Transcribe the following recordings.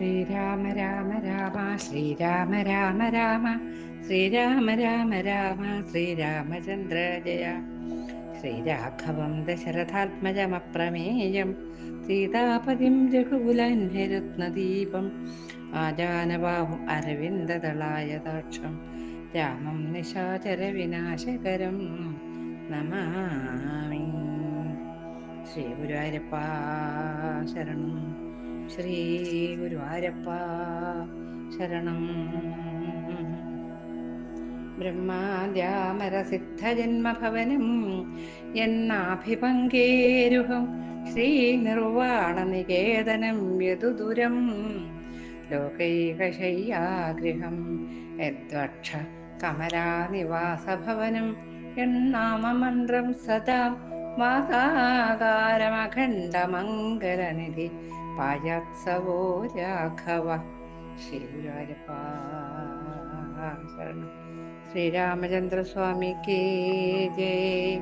ശ്രീരാമ രാമ രാമ ശ്രീരാമ രാമ രാമ ശ്രീരാമ രാമ രാമ ശ്രീരാമചന്ദ്ര ജയ. ശ്രീരാഘവം ദശരഥാത്മജമപ്രമേയം സീതാപതിം രഘുകുലന്യരത്നദീപം ആജാനബാഹും അരവിന്ദദളായതാക്ഷം രാമം നിശാചര വിനാശകരം നമാമി. ശ്രീ ഗുരുവായൂരപ്പ ശരണം. ശ്രീ ഗുരുവായൂരപ്പ ശരണം. ബ്രഹ്മാദ്യാമരസിദ്ധജന്മഭവനം എന്നാഭിപങ്കേരുഹം ശ്രീനിർവാണനികേതനം യതുദുരം. ലോകൈകശയ്യാഗൃഹം യദ്വക്ഷ കമലാനിവാസഭവനം എന്നാമമന്ത്രം സദാ വാസാകാരമഖണ്ഡമംഗലനിധി പായാത്സവോ രാഘവ? ശ്രീഗുരുവായൂരപ്പ ശരണം ശ്രീരാമചന്ദ്രസ്വാമിക്ക് ജയ്.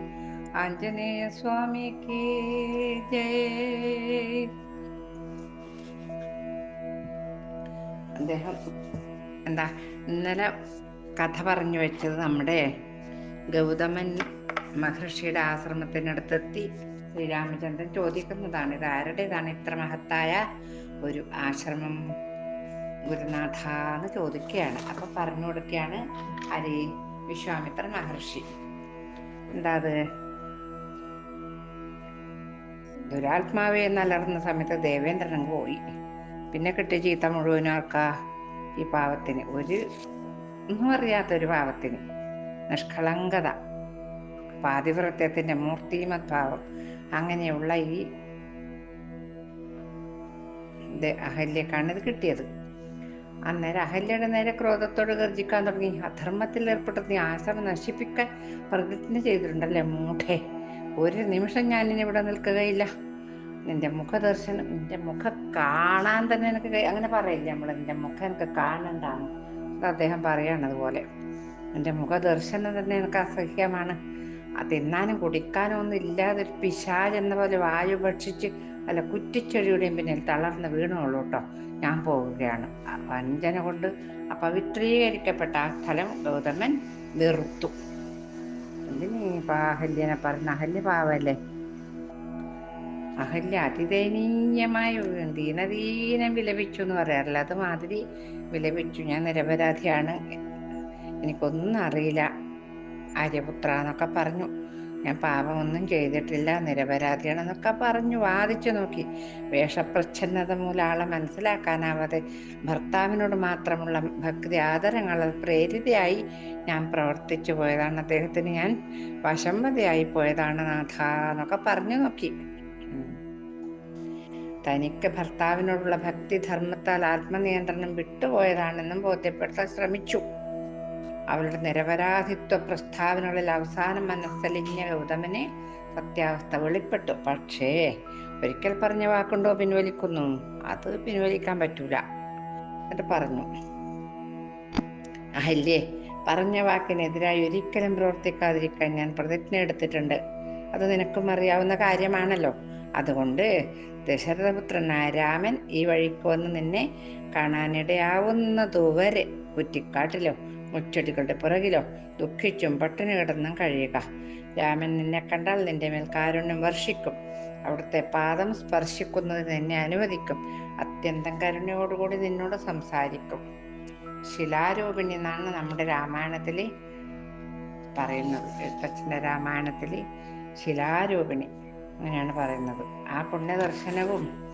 ആഞ്ജനേയ സ്വാമിക്ക് അദ്ദേഹം എന്താ ഇന്നലെ കഥ പറഞ്ഞു വെച്ചത് നമ്മുടെ ഗൗതമൻ മഹർഷിയുടെ ആശ്രമത്തിനടുത്തെത്തി. ശ്രീരാമചന്ദ്രൻ ചോദിക്കുന്നതാണ് ഇത് ആരുടേതാണ് ഇത്ര മഹത്തായ ഒരു ആശ്രമം ഗുരുനാഥ എന്ന് ചോദിക്കുകയാണ്. അപ്പൊ പറഞ്ഞു കൊടുക്കുകയാണ് ഹരി വിശ്വാമിത്ര മഹർഷി. എന്താ അത്? ദുരാത്മാവെ എന്നലർന്ന സമയത്ത് ദേവേന്ദ്രൻ അങ്ങ് പോയി. പിന്നെ കിട്ടിയ ചീത്ത മുഴുവനാർക്കാ ഈ പാവത്തിന്. ഒരു ഒന്നും അറിയാത്തൊരു പാവത്തിന്. നിഷ്കളങ്കത. പാതിവൃത്യത്തിന്റെ മൂർത്തിമദ്ഭാവം അങ്ങനെയുള്ള ഈ അഹല്യക്കാണ് ഇത് കിട്ടിയത്. അന്നേരം അഹല്യയുടെ നേരെ ക്രോധത്തോട് ഗർജിക്കാൻ തുടങ്ങി. അധർമ്മത്തിൽ ഏർപ്പെട്ട നീ ആശ്രമം നശിപ്പിക്കാൻ പ്രതിജ്ഞ ചെയ്തിട്ടുണ്ടല്ലേ മൂഠേ ഒരു നിമിഷം ഞാനിനി ഇവിടെ നിൽക്കുകയില്ല. നിന്റെ മുഖദർശനം നിന്റെ മുഖം കാണാൻ തന്നെ എനിക്ക് അങ്ങനെ പറയില്ല നമ്മൾ നിന്റെ മുഖം എനിക്ക് കാണണ്ടാണ് അത് അദ്ദേഹം പറയാണ് അതുപോലെ. എന്റെ മുഖദർശനം തന്നെ എനിക്ക് അസഹ്യമാണ്. തിന്നാനും കുടിക്കാനും ഒന്നും ഇല്ലാതെ ഒരു പിശാജ് എന്ന പോലെ വായു ഭക്ഷിച്ച് അല്ല കുറ്റിച്ചെടിയുടെയും പിന്നിൽ തളർന്ന് വീണുള്ളൂ കേട്ടോ ഞാൻ പോവുകയാണ്. വഞ്ചന കൊണ്ട് അപവിത്രീകരിക്കപ്പെട്ട ആ സ്ഥലം ഗൗതമൻ വെറുത്തു. അഹല്യനെ പറഞ്ഞ അഹല്യ പാവല്ലേ? അഹല്യ അതിദയനീയമായി ദീനദീനം വിലപിച്ചു എന്ന് പറയാറില്ല. അതുമാതിരി വിലപിച്ചു. ഞാൻ നിരപരാധിയാണ്. എനിക്കൊന്നും അറിയില്ല. ആര്യപുത്ര എന്നൊക്കെ പറഞ്ഞു. ഞാൻ പാപമൊന്നും ചെയ്തിട്ടില്ല നിരപരാധിയാണെന്നൊക്കെ പറഞ്ഞു. വാദിച്ചു നോക്കി. വേഷപ്രച്ഛന്നത മൂലം ആളെ മനസ്സിലാക്കാനാവാതെ ഭർത്താവിനോട് മാത്രമുള്ള ഭക്തി ആദരങ്ങളാൽ പ്രേരിതയായി ഞാൻ പ്രവർത്തിച്ചു പോയതാണ്. അദ്ദേഹത്തിന് ഞാൻ വശമ്മതിയായി പോയതാണ് നാഥ എന്നൊക്കെ പറഞ്ഞു നോക്കി. തനിക്ക് ഭർത്താവിനോടുള്ള ഭക്തി ധർമ്മത്താൽ ആത്മനിയന്ത്രണം വിട്ടുപോയതാണെന്നും ബോധ്യപ്പെടുത്താൻ ശ്രമിച്ചു. അവളുടെ നിരപരാധിത്വ പ്രസ്താവനകളിൽ അവസാനം മനസ്സലിഞ്ഞ ഗൗതമനെ സത്യാവസ്ഥ വെളിപ്പെട്ടു. പക്ഷേ ഒരിക്കൽ പറഞ്ഞ വാക്കുണ്ടോ പിൻവലിക്കുന്നു? അത് പിൻവലിക്കാൻ പറ്റൂല. എന്നിട്ട് പറഞ്ഞു അഹല്യേ പറഞ്ഞ വാക്കിനെതിരായി ഒരിക്കലും പ്രവർത്തിക്കാതിരിക്കാൻ ഞാൻ പ്രതിജ്ഞ എടുത്തിട്ടുണ്ട്. അത് നിനക്കും അറിയാവുന്ന കാര്യമാണല്ലോ. അതുകൊണ്ട് ദശരഥപുത്രനായ രാമൻ ഈ വഴിക്ക് വന്ന് നിന്നെ കാണാനിടയാവുന്നതുവരെ കുറ്റിക്കാട്ടിലോ മുച്ചെടികളുടെ പുറകിലോ ദുഃഖിച്ചും പട്ടിണി കിടന്നും കഴിയുക. രാമൻ നിന്നെ കണ്ടാൽ നിന്റെ മേൽ കാരുണ്യം വർഷിക്കും. അവിടുത്തെ പാദം സ്പർശിക്കുന്നതിന് നിന്നെ അനുവദിക്കും. അത്യന്തം കരുണയോടുകൂടി നിന്നോട് സംസാരിക്കും. ശിലാരൂപിണി എന്നാണ് നമ്മുടെ രാമായണത്തിൽ പറയുന്നത്. എഴുത്തച്ഛന്റെ രാമായണത്തിൽ ശിലാരൂപിണി അങ്ങനെയാണ് പറയുന്നത്. ആ പുണ്യദർശനവും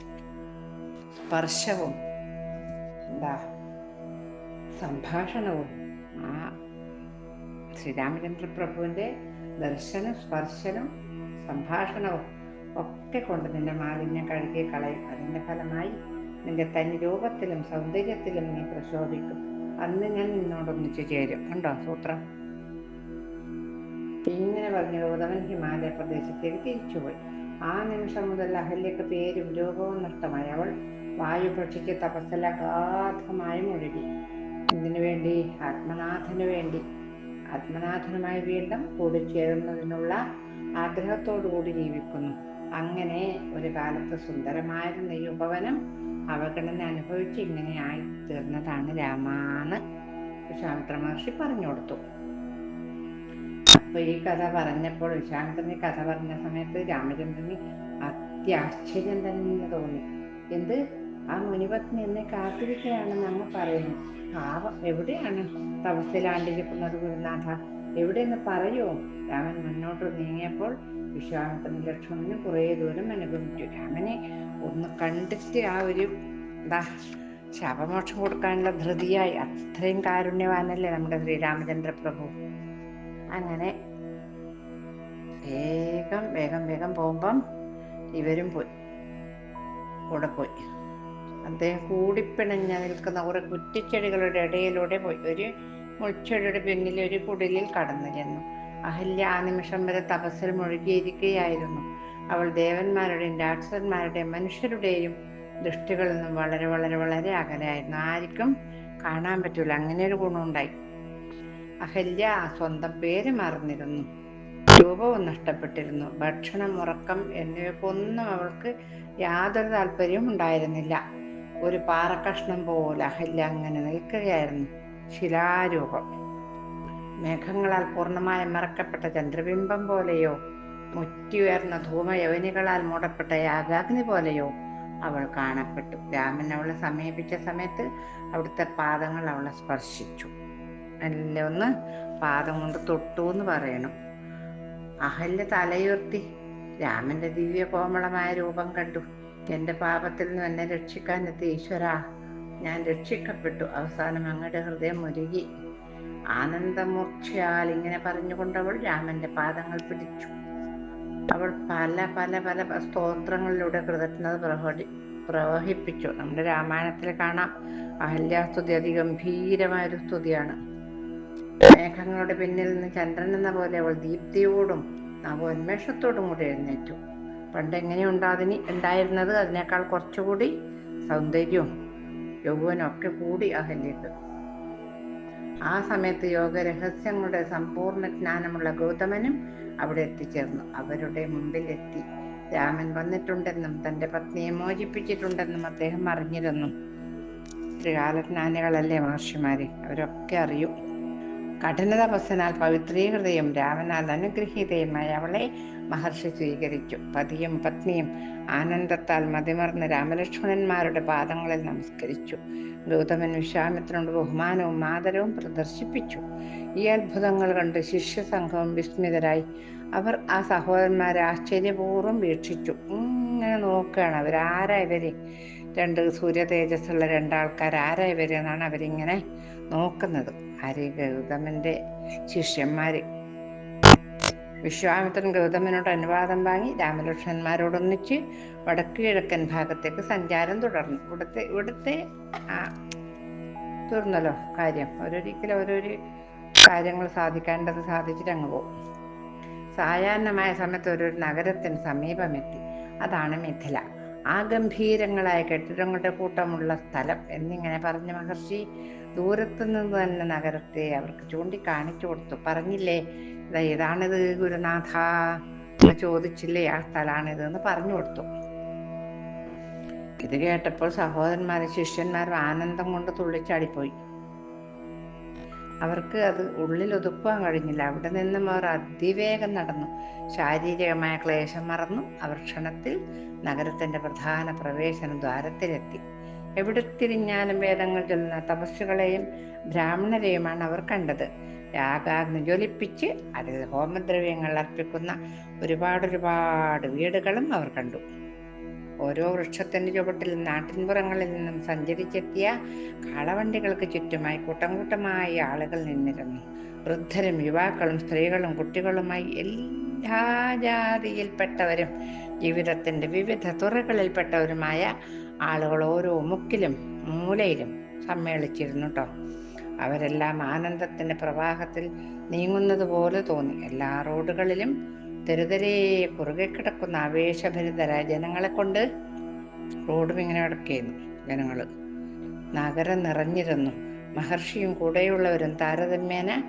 സ്പർശവും എന്താ സംഭാഷണവും ആ ശ്രീരാമചന്ദ്ര പ്രഭുവിന്റെ ദർശനം സ്പർശനം സംഭാഷണവും ഒക്കെ കൊണ്ട് നിന്റെ മാലിന്യം കഴുകി കളയും. അതിന്റെ ഫലമായി നിന്റെ തനി രൂപത്തിലും സൗന്ദര്യത്തിലും നീ പ്രശോഭിക്കും. അന്ന് ഞാൻ നിന്നോടൊന്നിച്ചു ചേരും. കണ്ടോ സൂത്രം? ഇങ്ങനെ പറഞ്ഞ ഗൗതമൻ ഹിമാലയ പ്രദേശത്തേക്ക് തിരിച്ചുപോയി ആ നിമിഷം മുതൽ അഹല്യക്ക് പേരും രൂപവും നഷ്ടമായി. അവൾ വായു ഭക്ഷിച്ച് തപസ്സല അഗാധമായി മുഴുകി. ഇതിനു വേണ്ടി ആത്മനാഥന് വേണ്ടി ആത്മനാഥനുമായി വീണ്ടും കൂടിച്ചേരുന്നതിനുള്ള ആഗ്രഹത്തോടു കൂടി ജീവിക്കുന്നു. അങ്ങനെ ഒരു കാലത്ത് സുന്ദരമായിരുന്ന ഈ ഉപവനം അവഗണന അനുഭവിച്ച് ഇങ്ങനെയായി തീർന്നതാണ് രാമാന്ന് വിശ്വാമിത്ര മഹർഷി പറഞ്ഞു കൊടുത്തു. അപ്പൊ ഈ കഥ പറഞ്ഞപ്പോൾ വിശ്വാമിത്രന് കഥ പറഞ്ഞ സമയത്ത് രാമചന്ദ്രന് അത്യാശ്ചര്യം തന്നെ തോന്നി. എന്ത്? ആ മുനിപത്നി എന്നെ കാത്തിരിക്കുകയാണെന്ന് അമ്മ പറയുന്നു. പാവം. എവിടെയാണ്? തപസ്സിലാണ്ടിരിക്കുന്നത് ഗുരുനാഥ. എവിടെയെന്ന് പറയുമോ രാമൻ മുന്നോട്ട് നീങ്ങിയപ്പോൾ വിശ്വാമിത്രൻ ലക്ഷ്മണന് കുറേ ദൂരം അനുഭവിച്ചു രാമനെ ഒന്ന് കണ്ടിട്ട് ആ ഒരു എന്താ ശാപമോക്ഷം കൊടുക്കാനുള്ള ധൃതിയായി. അത്രയും കാരുണ്യവാനല്ലേ നമ്മുടെ ശ്രീരാമചന്ദ്ര പ്രഭു. അങ്ങനെ വേഗം വേഗം വേഗം പോകുമ്പം ഇവരും പോയി. കൂടെ പോയി. അദ്ദേഹം കൂടിപ്പിണഞ്ഞ നിൽക്കുന്ന കുറെ കുറ്റിച്ചെടികളുടെ ഇടയിലൂടെ പോയി. ഒരു മുൾച്ചെടിയുടെ പിന്നിൽ ഒരു കുടിലിൽ കടന്നു ചെന്നു. അഹല്യ ആ നിമിഷം വരെ തപസ്സിൽ മുഴുകിയിരിക്കുകയായിരുന്നു. അവൾ ദേവന്മാരുടെയും രാക്ഷസന്മാരുടെയും മനുഷ്യരുടെയും ദൃഷ്ടികളിൽ നിന്നും വളരെ വളരെ വളരെ അകലെയായിരുന്നു. ആർക്കും കാണാൻ പറ്റൂല. അങ്ങനെ ഒരു ഗുണമുണ്ടായി. അഹല്യ സ്വന്തം പേര് മറന്നിരുന്നു. രൂപവും നഷ്ടപ്പെട്ടിരുന്നു. ഭക്ഷണം ഉറക്കം എന്നിവയ്ക്കൊന്നും അവൾക്ക് യാതൊരു താല്പര്യവും ഉണ്ടായിരുന്നില്ല. ഒരു പാറക്കഷ്ണം പോലെ അഹല്യ അങ്ങനെ നിൽക്കുകയായിരുന്നു. ശിലാരൂപം. മേഘങ്ങളാൽ പൂർണമായി മറക്കപ്പെട്ട ചന്ദ്രബിംബം പോലെയോ മുറ്റിയുയർന്ന ധൂമയവനികളാൽ മൂടപ്പെട്ട യാഗാഗ്നി പോലെയോ അവൾ കാണപ്പെട്ടു. രാമൻ അവളെ സമീപിച്ച സമയത്ത് അവിടുത്തെ പാദങ്ങൾ അവളെ സ്പർശിച്ചു. അല്ല ഒന്ന് പാദം കൊണ്ട് തൊട്ടു എന്ന് പറയണം. അഹല്യ തലയുയർത്തി. രാമന്റെ ദിവ്യ കോമളമായ രൂപം കണ്ടു. എന്റെ പാപത്തിൽ നിന്ന് എന്നെ രക്ഷിക്കാൻ എത്തി ഈശ്വര ഞാൻ രക്ഷിക്കപ്പെട്ടു. അവസാനം അങ്ങയുടെ ഹൃദയം ഒരുകി ആനന്ദമൂർച്ചയാൽ ഇങ്ങനെ പറഞ്ഞുകൊണ്ട് അവൾ രാമന്റെ പാദങ്ങൾ പിടിച്ചു. അവൾ പല പല പല സ്തോത്രങ്ങളിലൂടെ കൃതജ്ഞത പ്രകടി പ്രവഹിപ്പിച്ചു. നമ്മുടെ രാമായണത്തിൽ കാണാം. അഹല്യാസ്തുതി അതിഗംഭീരമായൊരു സ്തുതിയാണ്. മേഘങ്ങളുടെ പിന്നിൽ നിന്ന് ചന്ദ്രൻ എന്ന പോലെ അവൾ ദീപ്തിയോടും നവോന്മേഷത്തോടും കൂടി എഴുന്നേറ്റു. പണ്ട് എങ്ങനെയുണ്ടോ അതിന് ഉണ്ടായിരുന്നത്. അതിനേക്കാൾ കുറച്ചുകൂടി സൗന്ദര്യവും യൗവനും ഒക്കെ കൂടി അഹല്യക്ക് ആ സമയത്ത് യോഗ രഹസ്യങ്ങളുടെ സമ്പൂർണ ജ്ഞാനമുള്ള ഗൗതമനും അവിടെ എത്തിച്ചേർന്നു. അവരുടെ മുമ്പിൽ എത്തി രാമൻ വന്നിട്ടുണ്ടെന്നും തന്റെ പത്നിയെ മോചിപ്പിച്ചിട്ടുണ്ടെന്നും അദ്ദേഹം അറിഞ്ഞിരുന്നു. ത്രികാലജ്ഞാനികളല്ലേ മഹർഷിമാരെ? അവരൊക്കെ അറിയും. കഠിന തപസ്സിനാൽ പവിത്രീകൃതയും രാമനാൽ അനുഗ്രഹീതയുമായ അവളെ മഹർഷി സ്വീകരിച്ചു. പതിയും പത്നിയും ആനന്ദത്താൽ മതിമറന്ന് രാമലക്ഷ്മണന്മാരുടെ പാദങ്ങളിൽ നമസ്കരിച്ചു. ഗൗതമൻ വിശ്വാമിത്രനോട് ബഹുമാനവും ആദരവും പ്രദർശിപ്പിച്ചു. ഈ അത്ഭുതങ്ങൾ കണ്ട് ശിഷ്യസംഘവും വിസ്മിതരായി. അവർ ആ സഹോദരന്മാരെ ആശ്ചര്യപൂർവം വീക്ഷിച്ചു. ഇങ്ങനെ നോക്കുകയാണ് അവരാരാ ഇവർ? രണ്ട് സൂര്യ തേജസ്സുള്ള രണ്ടാൾക്കാർ. ആരാ വരെ എന്നാണ് അവരിങ്ങനെ നോക്കുന്നത്. ആര്? ഗൗതമന്റെ ശിഷ്യന്മാര്. വിശ്വാമിത്രൻ ഗൗതമനോട് അനുവാദം വാങ്ങി രാമലക്ഷ്മണന്മാരോടൊന്നിച്ച് വടക്ക് കിഴക്കൻ ഭാഗത്തേക്ക് സഞ്ചാരം തുടർന്നു. ഇവിടുത്തെ ഇവിടുത്തെ തീർന്നല്ലോ കാര്യം. ഓരോരിക്കലും ഓരോരു കാര്യങ്ങൾ സാധിക്കേണ്ടത് സാധിച്ചിട്ട് അങ്ങ് പോകും. സായാഹ്നമായ സമയത്ത് ഒരു നഗരത്തിന് സമീപമെത്തി. അതാണ് മിഥില ആ ഗംഭീരങ്ങളായ കെട്ടിടങ്ങളുടെ കൂട്ടമുള്ള സ്ഥലം എന്നിങ്ങനെ പറഞ്ഞ മഹർഷി ദൂരത്തു നിന്ന് തന്നെ നഗരത്തെ അവർക്ക് ചൂണ്ടിക്കാണിച്ചു കൊടുത്തു. പറഞ്ഞില്ലേ ഇതാ ഏതാണിത് ഗുരുനാഥ? ചോദിച്ചില്ലേ ആ സ്ഥലമാണിത് എന്ന് പറഞ്ഞു കൊടുത്തു. ഇത് കേട്ടപ്പോൾ സഹോദരന്മാരും ശിഷ്യന്മാരും ആനന്ദം കൊണ്ട് തുള്ളിച്ചാടിപ്പോയി. അവർക്ക് അത് ഉള്ളിൽ ഒതുക്കുവാൻ കഴിഞ്ഞില്ല. അവിടെ നിന്നും അവർ അതിവേഗം നടന്നു. ശാരീരികമായ ക്ലേശം മറന്നു. അവർ ക്ഷണത്തിൽ നഗരത്തിന്റെ പ്രധാന പ്രവേശന ദ്വാരത്തിലെത്തി. എവിടെ തിരിഞ്ഞാലും വേദങ്ങൾ ചൊല്ലുന്ന തപസ്സുകളെയും ബ്രാഹ്മണരെയുമാണ് അവർ കണ്ടത്. യാഗാഗ്നി ജ്വലിപ്പിച്ച് അതിൽ ഹോമദ്രവ്യങ്ങൾ അർപ്പിക്കുന്ന ഒരുപാട് ഒരുപാട് വീടുകളും അവർ കണ്ടു. ഓരോ വൃക്ഷത്തിന്റെ ചുവട്ടിൽ നാട്ടിൻപുറങ്ങളിൽ നിന്നും സഞ്ചരിച്ചെത്തിയ കാളവണ്ടികൾക്ക് ചുറ്റുമായി കൂട്ടം കൂട്ടമായി ആളുകൾ നിന്നിരുന്നു. വൃദ്ധരും യുവാക്കളും സ്ത്രീകളും കുട്ടികളുമായി എല്ലാ ജാതിയിൽപ്പെട്ടവരും ജീവിതത്തിന്റെ വിവിധ തുറകളിൽപ്പെട്ടവരുമായ ആളുകൾ ഓരോ മുക്കിലും മൂലയിലും സമ്മേളിച്ചിരുന്നു കേട്ടോ അവരെല്ലാം ആനന്ദത്തിന്റെ പ്രവാഹത്തിൽ നീങ്ങുന്നത് പോലെ തോന്നി. എല്ലാ റോഡുകളിലും തെരുതെരേ കുറുകെ കിടക്കുന്ന ആവേശഭരിതരായ ജനങ്ങളെ കൊണ്ട് റോഡും ഇങ്ങനെ അടക്കിയിരുന്നു ജനങ്ങൾ നഗരം നിറഞ്ഞിരുന്നു. മഹർഷിയും കൂടെയുള്ളവരും താരതമ്യേന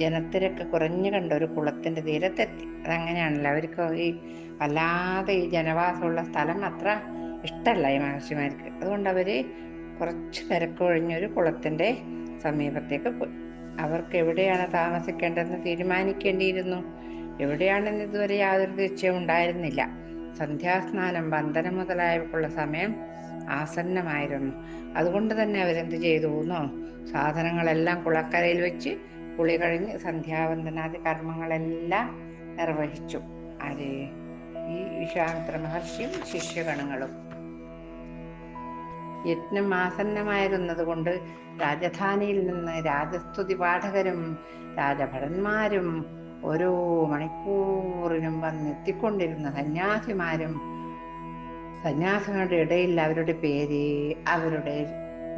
ജനത്തിരക്ക് കുറഞ്ഞു കണ്ട ഒരു കുളത്തിന്റെ തീരത്തെത്തി. അതങ്ങനെയാണല്ലോ അവർക്ക് ഈ വല്ലാതെ ഈ ജനവാസമുള്ള സ്ഥലം അത്ര ഇഷ്ടമല്ല ഈ മഹർഷിമാർക്ക്. അതുകൊണ്ട് അവർ കുറച്ച് തിരക്കൊഴിഞ്ഞൊരു കുളത്തിന്റെ സമീപത്തേക്ക് പോയി. അവർക്ക് എവിടെയാണ് താമസിക്കേണ്ടതെന്ന് തീരുമാനിക്കേണ്ടിയിരുന്നു? എവിടെയാണെന്ന് ഇതുവരെ യാതൊരു നിശ്ചയം ഉണ്ടായിരുന്നില്ല. സന്ധ്യാസ്നാനം വന്ദനം മുതലായവക്കുള്ള സമയം ആസന്നമായിരുന്നു. അതുകൊണ്ട് തന്നെ അവരെന്ത് ചെയ്തു? എന്നോ സാധനങ്ങളെല്ലാം കുളക്കരയിൽ വെച്ച് കുളി കഴിഞ്ഞ് സന്ധ്യാവന്ദനാദി കർമ്മങ്ങളെല്ലാം നിർവഹിച്ചു. ആരേ ഈ വിശ്വാമിത്ര മഹർഷിയും ശിഷ്യഗണങ്ങളും. യജ്ഞം ആസന്നമായിരുന്നതുകൊണ്ട് രാജധാനിയിൽ നിന്ന് രാജസ്തുതി പാഠകരും രാജഭടന്മാരും ഓരോ മണിക്കൂറിനും വന്നെത്തിക്കൊണ്ടിരുന്ന സന്യാസിമാരും സന്യാസികളുടെ ഇടയിൽ അവരുടെ പേര് അവരുടെ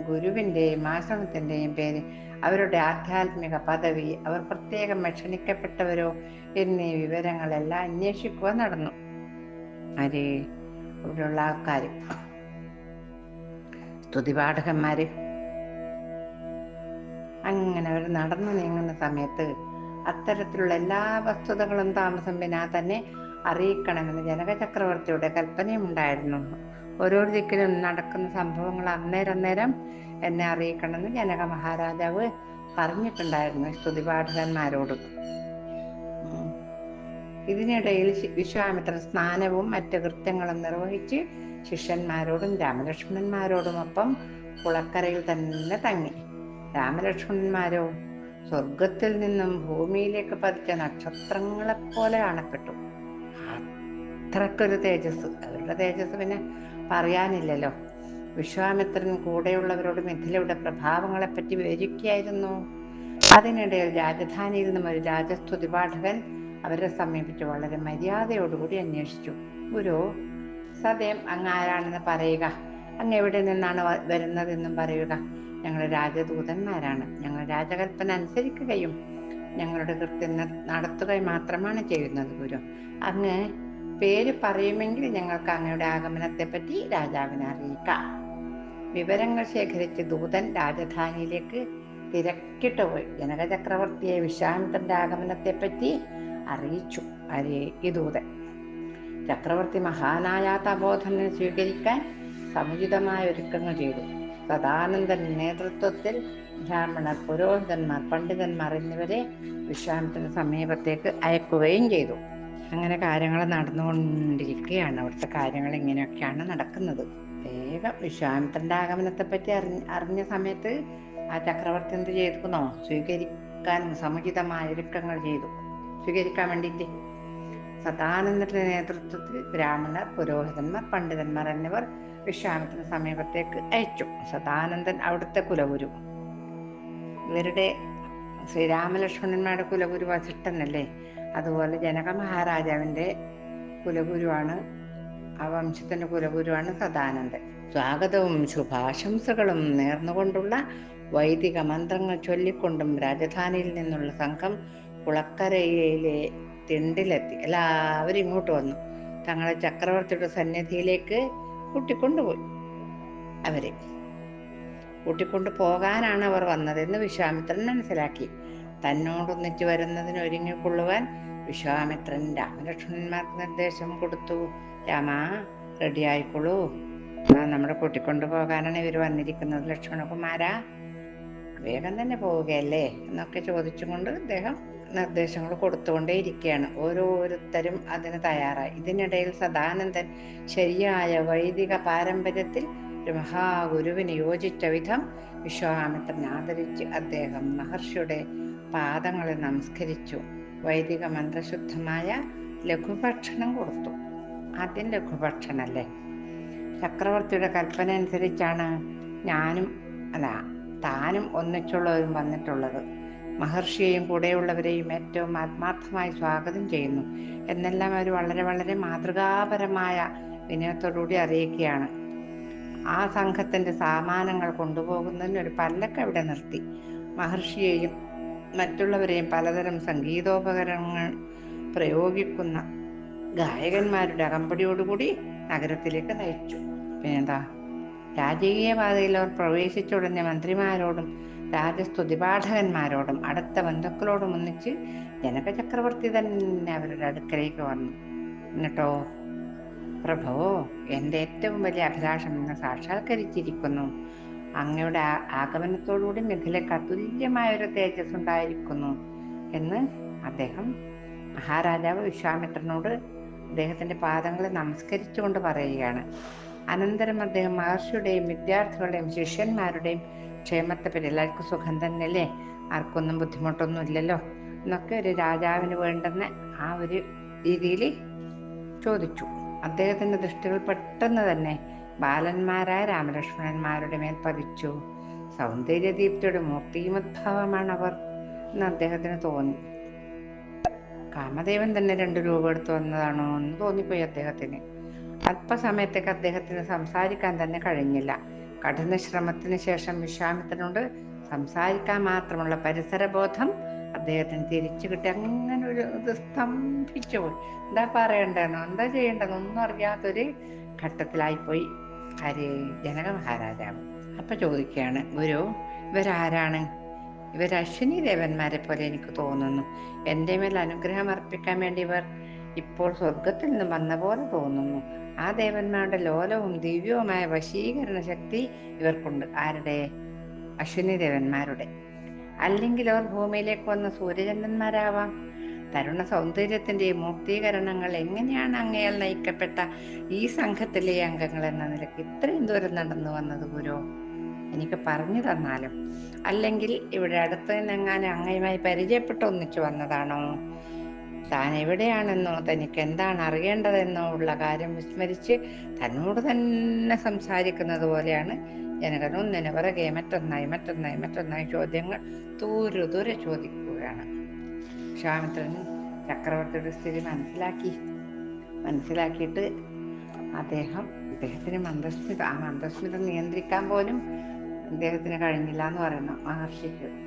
ഗുരുവിന്റെയും ആശ്രമത്തിന്റെയും പേര് അവരുടെ ആധ്യാത്മിക പദവി അവർ പ്രത്യേകം ക്ഷണിക്കപ്പെട്ടവരോ എന്നീ വിവരങ്ങളെല്ലാം അന്വേഷിക്കുക നടന്നു. ആര്? ഇവിടെയുള്ള ആൾക്കാർ സ്തുതിപാഠകന്മാര്. അങ്ങനെ അവർ നടന്നു നീങ്ങുന്ന സമയത്ത് അത്തരത്തിലുള്ള എല്ലാ വസ്തുതകളും താമസം തന്നെ അറിയിക്കണമെന്ന് ജനക ചക്രവർത്തിയുടെ കൽപ്പനയും ഉണ്ടായിരുന്നു. ഓരോ ദിക്കിലും നടക്കുന്ന സംഭവങ്ങൾ അന്നേരം നേരം എന്നെ അറിയിക്കണമെന്ന് ജനക മഹാരാജാവ് പറഞ്ഞിട്ടുണ്ടായിരുന്നു സ്തുതിപാഠകന്മാരോട്. ഇതിനിടയിൽ വിശ്വാമിത്രൻ സ്നാനവും മറ്റ് കൃത്യങ്ങളും നിർവഹിച്ച് ശിഷ്യന്മാരോടും രാമലക്ഷ്മണന്മാരോടുമൊപ്പം കുളക്കരയിൽ തന്നെ തങ്ങി. രാമലക്ഷ്മണന്മാരോ സ്വർഗത്തിൽ നിന്നും ഭൂമിയിലേക്ക് പതിച്ച നക്ഷത്രങ്ങളെപ്പോലെ കാണപ്പെട്ടു. അത്രക്കൊരു തേജസ് അവരുടെ തേജസ് പിന്നെ പറയാനില്ലല്ലോ. വിശ്വാമിത്രൻ കൂടെയുള്ളവരോട് മിഥിലയുടെ പ്രഭാവങ്ങളെപ്പറ്റി വിവരിക്കുകയായിരുന്നു. അതിനിടയിൽ രാജധാനിയിൽ നിന്നും ഒരു രാജസ്തുതി പാഠകൻ അവരെ സമീപിച്ച് വളരെ മര്യാദയോടുകൂടി അന്വേഷിച്ചു. ഗുരു സദയം അങ്ങ് ആരാണെന്ന് പറയുക. അങ്ങ് എവിടെ നിന്നാണ് വരുന്നതെന്നും പറയുക. ഞങ്ങൾ രാജദൂതന്മാരാണ്. ഞങ്ങൾ രാജകൽപ്പന അനുസരിക്കുകയും ഞങ്ങളുടെ കൃത്യം നടത്തുകയും മാത്രമാണ് ചെയ്യുന്നത് ഗുരു. അങ്ങ് പേര് പറയുമെങ്കിൽ ഞങ്ങൾക്ക് അങ്ങയുടെ ആഗമനത്തെപ്പറ്റി രാജാവിനെ അറിയിക്കാം. വിവരങ്ങൾ ശേഖരിച്ച് ദൂതൻ രാജധാനിയിലേക്ക് തിരക്കിട്ട് പോയി. ജനക ചക്രവർത്തിയെ വിശ്വാമിത്രന്റെ ആഗമനത്തെപ്പറ്റി അറിയിച്ചു. അറിയി ഈ ദൂതൻ. ചക്രവർത്തി മഹാനായ തബോധനെ സ്വീകരിക്കാൻ സമുചിതമായ ഒരുക്കങ്ങൾ ചെയ്തു. സദാനന്ദൻ നേതൃത്വത്തിൽ ബ്രാഹ്മണർ പുരോഹിതന്മാർ പണ്ഡിതന്മാർ എന്നിവരെ വിശ്വാമിത്രന് സമീപത്തേക്ക് അയക്കുകയും ചെയ്തു. അങ്ങനെ കാര്യങ്ങൾ നടന്നുകൊണ്ടിരിക്കുകയാണ്. അവിടുത്തെ കാര്യങ്ങൾ ഇങ്ങനെയൊക്കെയാണ് നടക്കുന്നത്. വേഗം വിശ്വാമിത്രന്റെ ആഗമനത്തെ പറ്റി അറിഞ്ഞ അറിഞ്ഞ സമയത്ത് ആ ചക്രവർത്തി എന്ത് ചെയ്തിരിക്കുന്നോ? സ്വീകരിക്കാൻ സമുചിതമായ ഒരുക്കങ്ങൾ ചെയ്തു. സ്വീകരിക്കാൻ വേണ്ടിയിട്ട്. സദാനന്ദന്റെ നേതൃത്വത്തിൽ ബ്രാഹ്മണർ പുരോഹിതന്മാർ പണ്ഡിതന്മാർ എന്നിവർ വിശ്വാമിത്രന് സമീപത്തേക്ക് അയച്ചു. സദാനന്ദൻ അവിടുത്തെ കുലഗുരു. ഇവരുടെ ശ്രീരാമലക്ഷ്മണന്മാരുടെ കുലഗുരു വസിഷ്ഠനല്ലേ? അതുപോലെ ജനക മഹാരാജാവിന്റെ കുലഗുരുവാണ് ആ വംശത്തിന്റെ കുലഗുരുവാണ് സദാനന്ദൻ. സ്വാഗതവും ശുഭാശംസകളും നേർന്നുകൊണ്ടുള്ള വൈദിക മന്ത്രങ്ങൾ ചൊല്ലിക്കൊണ്ടും രാജധാനിയിൽ നിന്നുള്ള സംഘം കുളക്കരയിലെ തിണ്ടിലെത്തി. എല്ലാവരും ഇങ്ങോട്ട് വന്നു. തങ്ങളെ ചക്രവർത്തിയുടെ സന്നിധിയിലേക്ക് കൂട്ടിക്കൊണ്ടുപോയി. അവരെ കൂട്ടിക്കൊണ്ടു പോകാനാണ് അവർ വന്നതെന്ന് വിശ്വാമിത്രൻ മനസ്സിലാക്കി. തന്നോടൊന്നിച്ച് വരുന്നതിന് ഒരുങ്ങിക്കൊള്ളുവാൻ വിശ്വാമിത്രൻ രാമലക്ഷ്മണന്മാർക്ക് നിർദ്ദേശം കൊടുത്തു. രാമ റെഡി ആയിക്കോളൂ. നമ്മളെ നമ്മുടെ കൂട്ടിക്കൊണ്ടു പോകാനാണ് ഇവർ വന്നിരിക്കുന്നത് ലക്ഷ്മണകുമാരാ. വേഗം തന്നെ പോവുകയല്ലേ? എന്നൊക്കെ ചോദിച്ചുകൊണ്ട് അദ്ദേഹം നിർദ്ദേശങ്ങൾ കൊടുത്തുകൊണ്ടേ ഇരിക്കുകയാണ് ഓരോരുത്തരും അതിന് തയ്യാറായി. ഇതിനിടയിൽ സദാനന്ദൻ ശരിയായ വൈദിക പാരമ്പര്യത്തിൽ ഒരു മഹാഗുരുവിന് യോജിച്ച വിധം വിശ്വാമിത്രൻ ആദരിച്ച് അദ്ദേഹം മഹർഷിയുടെ പാദങ്ങളെ നമസ്കരിച്ചു. വൈദിക മന്ത്രശുദ്ധമായ ലഘുഭക്ഷണം കൊടുത്തു. ആദ്യം ലഘുഭക്ഷണല്ലേ ചക്രവർത്തിയുടെ കൽപ്പന അനുസരിച്ചാണ് ഞാനും അല്ല താനും ഒന്നിച്ചുള്ളവരും വന്നിട്ടുള്ളത്. മഹർഷിയെയും കൂടെയുള്ളവരെയും ഏറ്റവും ആത്മാർത്ഥമായി സ്വാഗതം ചെയ്യുന്നു. എന്നെല്ലാം അവർ വളരെ വളരെ മാതൃകാപരമായ വിനയത്തോടുകൂടി അറിയിക്കുകയാണ്. ആ സംഘത്തിന്റെ സാമാനങ്ങൾ കൊണ്ടുപോകുന്നതിന് ഒരു പല്ലക്ക് അവിടെ നിർത്തി. മഹർഷിയെയും മറ്റുള്ളവരെയും പലതരം സംഗീതോപകരണങ്ങൾ പ്രയോഗിക്കുന്ന ഗായകന്മാരുടെ അകമ്പടിയോടുകൂടി നഗരത്തിലേക്ക് നയിച്ചു. പിന്നെന്താ? രാജകീയ പാതയിൽ അവർ പ്രവേശിച്ചുടനെ മന്ത്രിമാരോടും രാജസ്തുതിപാഠകന്മാരോടും അടുത്ത ബന്ധുക്കളോടും ഒന്നിച്ച് ജനക ചക്രവർത്തി തന്നെ അവരുടെ അടുക്കലേക്ക് വന്നു. എന്നിട്ടോ പ്രഭോ എന്റെ ഏറ്റവും വലിയ അഭിലാഷം നിങ്ങൾ സാക്ഷാത്കരിച്ചിരിക്കുന്നു. അങ്ങയുടെ ആഗമനത്തോടുകൂടി മിഥിലയ്ക്ക് അതുല്യമായ ഒരു തേജസ് ഉണ്ടായിരിക്കുന്നു എന്ന് അദ്ദേഹം മഹാരാജാവ് വിശ്വാമിത്രനോട് അദ്ദേഹത്തിന്റെ പാദങ്ങളെ നമസ്കരിച്ചുകൊണ്ട് പറയുകയാണ്. അനന്തരം അദ്ദേഹം മഹർഷിയുടെയും വിദ്യാർത്ഥികളുടെയും ശിഷ്യന്മാരുടെയും ക്ഷേമത്തെപ്പറ്റി എല്ലാവർക്കും സുഖം തന്നെയല്ലേ? ആർക്കൊന്നും ബുദ്ധിമുട്ടൊന്നും ഇല്ലല്ലോ? എന്നൊക്കെ ഒരു രാജാവിന് വേണ്ടുന്ന ആ ഒരു രീതിയിൽ ചോദിച്ചു. അദ്ദേഹത്തിന്റെ ദൃഷ്ടികൾ പെട്ടെന്ന് തന്നെ ബാലന്മാരായ രാമലക്ഷ്മണന്മാരുടെ മേൽ പതിച്ചു. സൗന്ദര്യദീപ്തിയുടെ മൂർത്തിമദ്ഭാവമാണ് അവർ എന്ന് അദ്ദേഹത്തിന് തോന്നി. കാമദേവൻ തന്നെ രണ്ട് രൂപ എടുത്തു വന്നതാണോ എന്ന് തോന്നിപ്പോയി അദ്ദേഹത്തിന്. അല്പസമയത്തേക്ക് അദ്ദേഹത്തിന് സംസാരിക്കാൻ തന്നെ കഴിഞ്ഞില്ല. കഠിന ശ്രമത്തിന് ശേഷം വിശ്വാമിത്രനോട് സംസാരിക്കാൻ മാത്രമുള്ള പരിസരബോധം അദ്ദേഹത്തിന് തിരിച്ചു കിട്ടി. അങ്ങനെ ഒരു ഇത് സ്തംഭിച്ചു പോയി. എന്താ പറയണ്ടെന്നോ? എന്താ ചെയ്യേണ്ടെന്നോ? ഒന്നും അറിയാത്തൊരു ഘട്ടത്തിലായിപ്പോയി. ആര് ജനക മഹാരാജാവ് അപ്പൊ ചോദിക്കുകയാണ് ഗുരു ഇവരാരാണ്? ഇവർ അശ്വിനി ദേവന്മാരെ പോലെ എനിക്ക് തോന്നുന്നു. എന്റെ മേൽ അനുഗ്രഹം അർപ്പിക്കാൻ വേണ്ടി ഇവർ ഇപ്പോൾ സ്വർഗത്തിൽ നിന്ന് വന്ന പോലെ തോന്നുന്നു. ആ ദേവന്മാരുടെ ലോലവും ദിവ്യവുമായ വശീകരണ ശക്തി ഇവർക്കുണ്ട്. ആരുടെ? അശ്വിനി ദേവന്മാരുടെ. അല്ലെങ്കിൽ അവർ ഭൂമിയിലേക്ക് വന്ന സൂര്യചന്ദ്രന്മാരാവാം. തരുണ സൗന്ദര്യത്തിന്റെ മൂർത്തീകരണങ്ങൾ എങ്ങനെയാണ് അങ്ങയാൽ നയിക്കപ്പെട്ട ഈ സംഘത്തിലെ അംഗങ്ങൾ എന്ന നിലയ്ക്ക് ഇത്രയും ദൂരം നടന്നു വന്നത് ഗുരു? എനിക്ക് പറഞ്ഞു തന്നാലും. അല്ലെങ്കിൽ ഇവിടെ അടുത്ത് നിന്നെങ്ങാനും അങ്ങയുമായി പരിചയപ്പെട്ട് ഒന്നിച്ചു വന്നതാണോ? താൻ എവിടെയാണെന്നോ തനിക്ക് എന്താണ് അറിയേണ്ടതെന്നോ ഉള്ള കാര്യം വിസ്മരിച്ച് തന്നോട് തന്നെ സംസാരിക്കുന്നത് പോലെയാണ് ജനകൻ. ഒന്നിനു പിറകെ മറ്റൊന്നായി മറ്റൊന്നായി മറ്റൊന്നായി ചോദ്യങ്ങൾ ദൂരെ ദൂരെ ചോദിക്കുകയാണ്. വിശ്വാമിത്രൻ ചക്രവർത്തിയുടെ സ്ഥിതി മനസ്സിലാക്കി. മനസ്സിലാക്കിയിട്ട് അദ്ദേഹം അദ്ദേഹത്തിന് മന്ദസ്മിത ആ മന്ദസ്മിത നിയന്ത്രിക്കാൻ പോലും അദ്ദേഹത്തിന് കഴിഞ്ഞില്ല എന്ന് പറയുന്നു മഹർഷിക്ക്.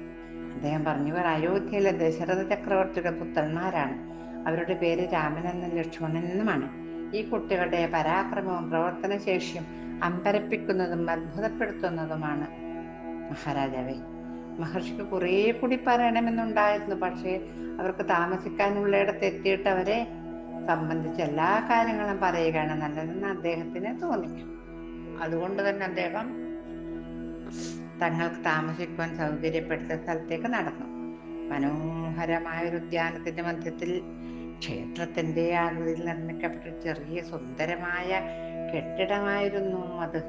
അദ്ദേഹം പറഞ്ഞു ഇവർ അയോധ്യയിലെ ദശരഥ ചക്രവർത്തിയുടെ പുത്രന്മാരാണ്. അവരുടെ പേര് രാമനെന്നും ലക്ഷ്മണനെന്നുമാണ് ഈ കുട്ടികളുടെ പരാക്രമവും പ്രവർത്തനശേഷിയും അമ്പരപ്പിക്കുന്നതും അത്ഭുതപ്പെടുത്തുന്നതുമാണ് മഹാരാജാവേ. മഹർഷിക്ക് കുറേ കൂടി പറയണമെന്നുണ്ടായിരുന്നു. പക്ഷേ അവർക്ക് താമസിക്കാനുള്ളയിടത്ത് എത്തിയിട്ട് അവരെ സംബന്ധിച്ച് എല്ലാ കാര്യങ്ങളും പറയുകയാണ് നല്ലതെന്ന് അദ്ദേഹത്തിന് തോന്നി. അതുകൊണ്ട് തന്നെ അദ്ദേഹം തങ്ങൾക്ക് താമസിക്കുവാൻ സൗകര്യപ്പെടുത്ത സ്ഥലത്തേക്ക് നടന്നു. മനോഹരമായ ഒരു ഉദ്യാനത്തിന്റെ മധ്യത്തിൽ ക്ഷേത്രത്തിന്റെ ആകൃതിയിൽ നിർമ്മിക്കപ്പെട്ട ചെറിയ സുന്ദരമായ കെട്ടിടമായിരുന്നു അത്.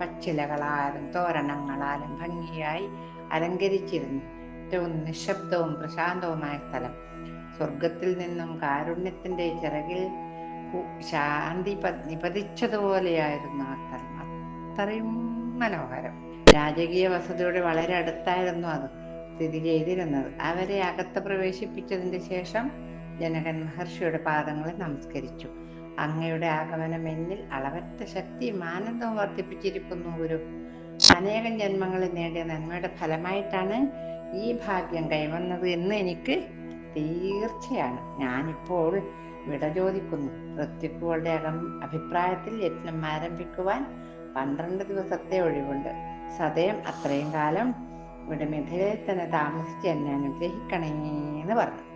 പച്ചിലകളാലും തോരണങ്ങളാലും ഭംഗിയായി അലങ്കരിച്ചിരുന്നു. ഏറ്റവും നിശബ്ദവും പ്രശാന്തവുമായ സ്ഥലം. സ്വർഗത്തിൽ നിന്നും കാരുണ്യത്തിന്റെ ചിറകിൽ ശാന്തി നിപതിച്ചതുപോലെയായിരുന്നു ആ സ്ഥലം. അത്രയും മനോഹരം. രാജകീയ വസതിയുടെ വളരെ അടുത്തായിരുന്നു അത് സ്ഥിതി ചെയ്തിരുന്നത്. അവരെ അകത്ത് പ്രവേശിപ്പിച്ചതിന് ശേഷം ജനകൻ മഹർഷിയുടെ പാദങ്ങളെ നമസ്കരിച്ചു. അങ്ങയുടെ ആഗമനം എന്നിൽ അളവറ്റ ശക്തിയും ആനന്ദവും വർദ്ധിപ്പിച്ചിരിക്കുന്നു ഗുരു. അനേകം ജന്മങ്ങളിൽ നേടിയ നന്മയുടെ ഫലമായിട്ടാണ് ഈ ഭാഗ്യം കൈവന്നത് എന്ന് എനിക്ക് തീർച്ചയാണ്. ഞാനിപ്പോൾ വിട ചോദിക്കുന്നു. ഋത്വിക്കുകളുടെ അകം അഭിപ്രായത്തിൽ യജ്ഞം ആരംഭിക്കുവാൻ പന്ത്രണ്ട് ദിവസത്തെ ഒഴിവുണ്ട്. സദയം അത്രയും കാലം ഇവിടെ മിഥിലയിൽ തന്നെ താമസിച്ച് എന്നെ അനുഗ്രഹിക്കണേ എന്ന് പറഞ്ഞു.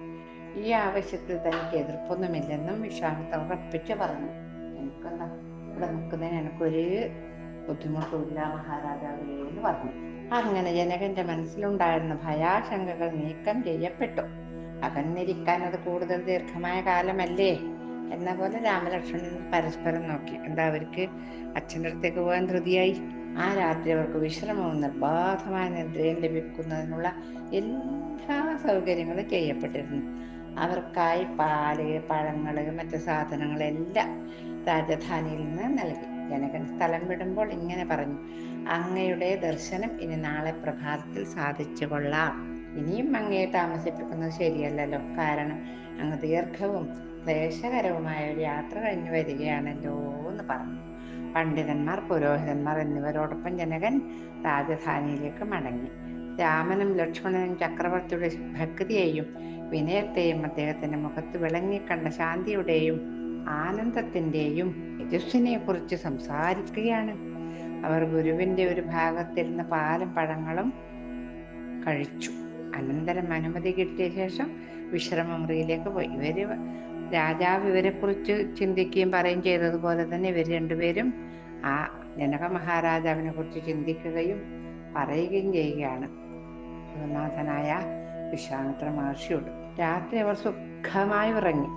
ഈ ആവശ്യത്തിൽ തനിക്ക് എതിർപ്പൊന്നുമില്ലെന്നും വിശ്വാമിത്ര ഉറപ്പിച്ച് പറഞ്ഞു. എനിക്കെന്താ? ഇവിടെ നിൽക്കുന്നതിന് എനിക്കൊരു ബുദ്ധിമുട്ടുമില്ല മഹാരാജാവേ എന്ന് പറഞ്ഞു. അങ്ങനെ ജനകന്റെ മനസ്സിലുണ്ടായിരുന്ന ഭയാശങ്കകൾ നീക്കം ചെയ്യപ്പെട്ടു. അകന്നിരിക്കാൻ അത് കൂടുതൽ ദീർഘമായ കാലമല്ലേ? എന്ന പോലെ രാമലക്ഷ്മണൻ പരസ്പരം നോക്കി. എന്താ അവർക്ക്? അച്ഛന്റെ അടുത്തേക്ക് പോകാൻ ധൃതിയായി? ആ രാത്രി അവർക്ക് വിശ്രമവും നിർബാധമായ നിദ്രയും ലഭിക്കുന്നതിനുള്ള എല്ലാ സൗകര്യങ്ങളും ചെയ്യപ്പെട്ടിരുന്നു. അവർക്കായി പാൽ പഴങ്ങൾ മറ്റു സാധനങ്ങളെല്ലാം രാജധാനിയിൽ നിന്ന് നൽകി. ജനകൻ സ്ഥലം വിടുമ്പോൾ ഇങ്ങനെ പറഞ്ഞു അങ്ങയുടെ ദർശനം ഇനി നാളെ പ്രഭാതത്തിൽ സാധിച്ചു കൊള്ളാം. ഇനിയും അങ്ങയെ താമസിപ്പിക്കുന്നത് ശരിയല്ലല്ലോ. കാരണം അങ്ങ് ദീർഘവും ക്ലേശകരവുമായ ഒരു യാത്ര കഴിഞ്ഞു വരികയാണല്ലോ എന്ന് പറഞ്ഞു. പണ്ഡിതന്മാർ പുരോഹിതന്മാർ എന്നിവരോടൊപ്പം ജനകൻ രാജധാനിയിലേക്ക് മടങ്ങി. രാമനും ലക്ഷ്മണനും ചക്രവർത്തിയുടെ ഭക്തിയെയും വിനയത്തെയും അദ്ദേഹത്തിന്റെ മുഖത്ത് വിളങ്ങിക്കണ്ട ശാന്തിയുടെയും ആനന്ദത്തിന്റെയും യജസ്സിനെ കുറിച്ച് സംസാരിക്കുകയാണ്. അവർ ഗുരുവിന്റെ ഒരു ഭാഗത്തിരുന്ന് പാലും പഴങ്ങളും കഴിച്ചു. അനന്തരം അനുമതി കിട്ടിയ ശേഷം വിശ്രമമുറിയിലേക്ക് പോയി. ഇവർ രാജാവ് ഇവരെക്കുറിച്ച് ചിന്തിക്കുകയും പറയുകയും ചെയ്തതുപോലെ തന്നെ ഇവർ രണ്ടുപേരും ആ ജനക മഹാരാജാവിനെ കുറിച്ച് ചിന്തിക്കുകയും പറയുകയും ചെയ്യുകയാണ്. ഗുരുനാഥനായ വിശ്വാമിത്ര മഹർഷിയോട് രാത്രി അവർ സുഖമായി ഉറങ്ങി.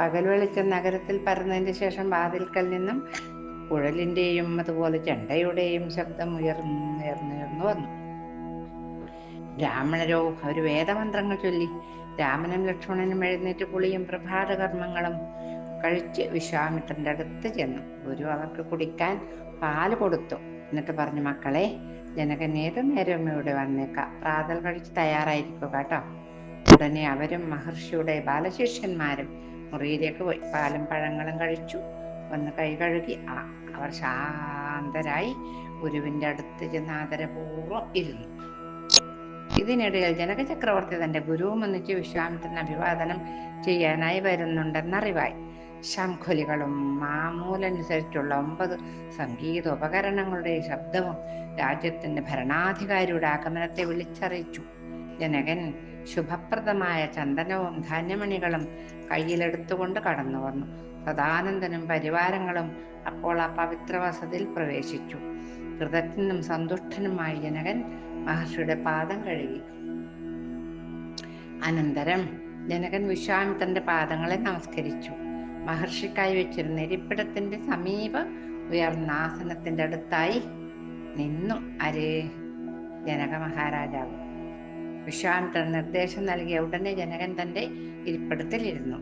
പകൽ വെളിച്ചം നഗരത്തിൽ പരന്നതിന് ശേഷം വാതിൽക്കൽ നിന്നും കുഴലിന്റെയും അതുപോലെ ചെണ്ടയുടെയും ശബ്ദം ഉയർന്നുയർന്നുയർന്നു വന്നു. ബ്രാഹ്മണരോ അവർ വേദമന്ത്രങ്ങൾ ചൊല്ലി. രാമനും ലക്ഷ്മണനും എഴുന്നേറ്റ് കുളിയും പ്രഭാത കർമ്മങ്ങളും കഴിച്ച് വിശ്വാമിത്രന്റെ അടുത്ത് ചെന്നു. ഗുരു അവർക്ക് കുടിക്കാൻ പാൽ കൊടുത്തു. എന്നിട്ട് പറഞ്ഞു മക്കളെ ജനകൻ നേരം ഇവിടെ വന്നേക്കാം. പ്രാതൽ കഴിച്ച് തയ്യാറായിരിക്കുക കേട്ടോ. ഉടനെ അവരും മഹർഷിയുടെ ബാലശിഷ്യന്മാരും മുറിയിലേക്ക് പോയി. പാലും പഴങ്ങളും കഴിച്ചു. വന്ന് കൈ കഴുകി അവർ ശാന്തരായി ഗുരുവിന്റെ അടുത്ത് ചെന്ന് ആദരപൂർവം ഇരുന്നു. ഇതിനിടയിൽ ജനക ചക്രവർത്തി തന്റെ ഗുരുവും ഒന്നിച്ച് വിശ്വാമിത്രൻ അഭിവാദനം ചെയ്യാനായി വരുന്നുണ്ടെന്നറിവായി. ശംഖുലികളും മാമൂലനുസരിച്ചുള്ള ഒമ്പത് സംഗീതോപകരണങ്ങളുടെ ശബ്ദവും രാജ്യത്തിന്റെ ഭരണാധികാരിയുടെ ആഗമനത്തെ വിളിച്ചറിയിച്ചു. ജനകൻ ശുഭപ്രദമായ ചന്ദനവും ധാന്യമണികളും കയ്യിലെടുത്തുകൊണ്ട് കടന്നു വന്നു. സദാനന്ദനും പരിവാരങ്ങളും അപ്പോൾ ആ പവിത്ര വസതിയിൽ പ്രവേശിച്ചു. കൃതജ്ഞനും സന്തുഷ്ടനുമായി ജനകൻ മഹർഷിയുടെ പാദം കഴുകി. അനന്തരം ജനകൻ വിശ്വാമിത്രന്റെ പാദങ്ങളെ നമസ്കരിച്ചു. മഹർഷിക്കായി വെച്ചിരുന്ന ഇരിപ്പിടത്തിന്റെ സമീപം ഉയർന്ന ആസനത്തിന്റെ അടുത്തായി നിന്നു അരേ ജനക മഹാരാജാവ് വിശ്വാമിത്ര നിർദ്ദേശം നൽകിയ ഉടനെ ജനകൻ തന്റെ ഇരിപ്പിടത്തിലിരുന്നു.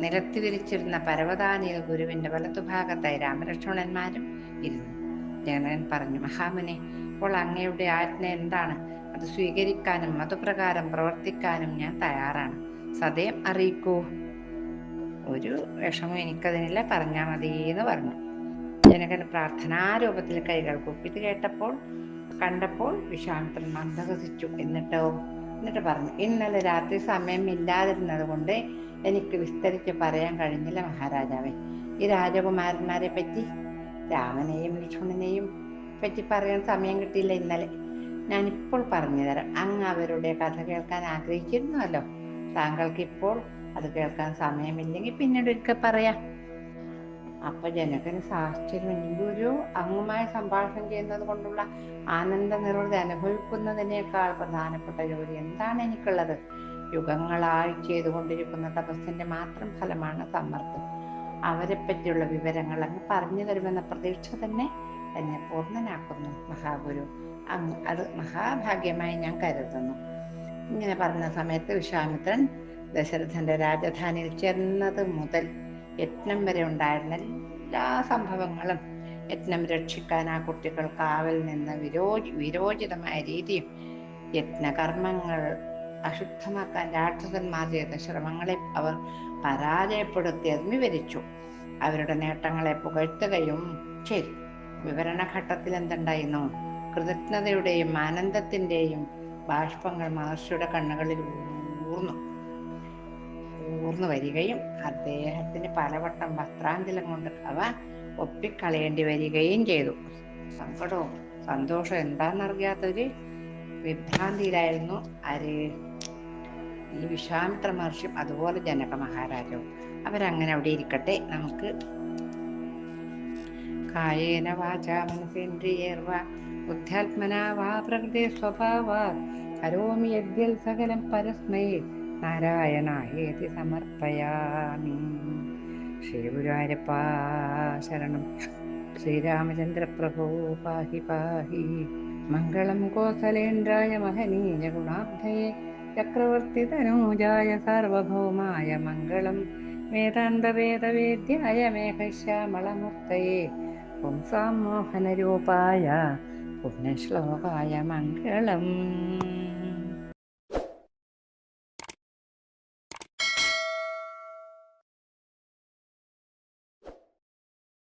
നിലത്ത് വിരിച്ചിരുന്ന പരവതാനിയിൽ ഗുരുവിന്റെ വലതുഭാഗത്തായി രാമലക്ഷ്മണന്മാരും ഇരുന്നു. ജനകൻ പറഞ്ഞു മഹാമുനെ അപ്പോൾ അങ്ങയുടെ ആജ്ഞ എന്താണ്? അത് സ്വീകരിക്കാനും അതുപ്രകാരം പ്രവർത്തിക്കാനും ഞാൻ തയ്യാറാണ്. സദയം അറിയിക്കൂ. ഒരു വിഷമം എനിക്കതിനില്ല പറഞ്ഞാൽ മതി എന്ന് പറഞ്ഞു ജനകൻ പ്രാർത്ഥനാരൂപത്തിൽ കൈകൾ കുപ്പിത് കേട്ടപ്പോൾ കണ്ടപ്പോൾ വിശ്വാമിത്രൻ മന്ദഹസിച്ചു. എന്നിട്ടോ? എന്നിട്ട് പറഞ്ഞു ഇന്നലെ രാത്രി സമയം ഇല്ലാതിരുന്നത് കൊണ്ട് എനിക്ക് വിസ്തരിച്ച് പറയാൻ കഴിഞ്ഞില്ല മഹാരാജാവേ. ഈ രാജകുമാരന്മാരെ പറ്റി രാമനെയും ലക്ഷ്മണനെയും പറ്റി പറയാൻ സമയം കിട്ടിയില്ല ഇന്നലെ. ഞാനിപ്പോൾ പറഞ്ഞുതരാം. അങ്ങ് അവരുടെ കഥ കേൾക്കാൻ ആഗ്രഹിച്ചിരുന്നുവല്ലോ താങ്കൾക്ക് ഇപ്പോൾ അത് കേൾക്കാൻ സമയമില്ലെങ്കിൽ പിന്നീട് ഒരിക്കൽ പറയാം. അപ്പൊ ജനകന് സാഹചര്യം ഗുരു അങ്ങുമായി സംഭാഷണം ചെയ്യുന്നത് കൊണ്ടുള്ള ആനന്ദ നിർവൃതി അനുഭവിക്കുന്നതിനേക്കാൾ പ്രധാനപ്പെട്ട ജോലി എന്താണ് എനിക്കുള്ളത്? യുഗങ്ങളായി ചെയ്തുകൊണ്ടിരിക്കുന്ന തപസ്സിന്റെ മാത്രം ഫലമാണ് സമ്മർദ്ദം. അവരെ പറ്റിയുള്ള വിവരങ്ങൾ അങ്ങ് പറഞ്ഞു തരുമെന്ന പ്രതീക്ഷ തന്നെ എന്നെ പൂർണനാക്കുന്നു മഹാഗുരു. അങ്ങ് അത് മഹാഭാഗ്യമായി ഞാൻ കരുതുന്നു. ഇങ്ങനെ പറഞ്ഞ സമയത്ത് വിശ്വാമിത്രൻ ദശരഥന്റെ രാജധാനിയിൽ ചെന്നത് മുതൽ യജ്ഞം വരെ ഉണ്ടായിരുന്ന എല്ലാ സംഭവങ്ങളും യജ്ഞം രക്ഷിക്കാൻ ആ കുട്ടികൾ കാവൽ നിന്ന് വിരോചി വിരോചിതമായ രീതിയും യജ്ഞകർമ്മങ്ങൾ അശുദ്ധമാക്കാൻ രാക്ഷസന്മാർ ചെയ്ത ശ്രമങ്ങളെ അവർ പരാജയപ്പെടുത്തിയതും വിവരിച്ചു. അവരുടെ നേട്ടങ്ങളെ പുകഴ്ത്തുകയും ചെയ്തു. വിവരണഘട്ടത്തിൽ എന്തുണ്ടായിരുന്നു? കൃതജ്ഞതയുടെയും ആനന്ദത്തിന്റെയും ബാഷ്പങ്ങൾ മഹർഷിയുടെ കണ്ണുകളിൽ ഊർന്നു. ഊർന്നു വരികയും അദ്ദേഹത്തിന് പലവട്ടം വസ്ത്രാന്തലം കൊണ്ട് അവ ഒപ്പിക്കളയേണ്ടി വരികയും ചെയ്തു. സങ്കടവും സന്തോഷം എന്താണെന്നറിയാത്തൊരു വിഭ്രാന്തിയിലായിരുന്നു ആര് ഈ വിശ്വാമിത്ര മഹർഷിയും അതുപോലെ ജനക മഹാരാജവും അവരങ്ങനെ അവിടെ ഇരിക്കട്ടെ. നമുക്ക് കായേന വാച മനസേന്ദ്രിയേർവ ബുദ്ധ്യാത്മനാ വാ പ്രകൃതി സ്വഭാവ കരോമി യദ്യൽ സകലം പരസ്മൈ നാരായണായേതി സമർപ്പയാമി. ശ്രീഗുരുവായൂരപ്പ ശരണം. ശ്രീരാമചന്ദ്ര പ്രഭോ പാഹി പാഹി. മംഗളം കോസലേന്ദ്രായ മഹനീയ ഗുണാബ്ധയെ. ചക്രവർത്തി തനൂജായ സാർവഭൗമായ മംഗളം. വേദാന്ത വേദവേദ്യായ മേഘശ്യാമളമൂർത്തയെ. പുംസാം മോഹനരൂപായ പുണ്യശ്ലോകായ മംഗളം.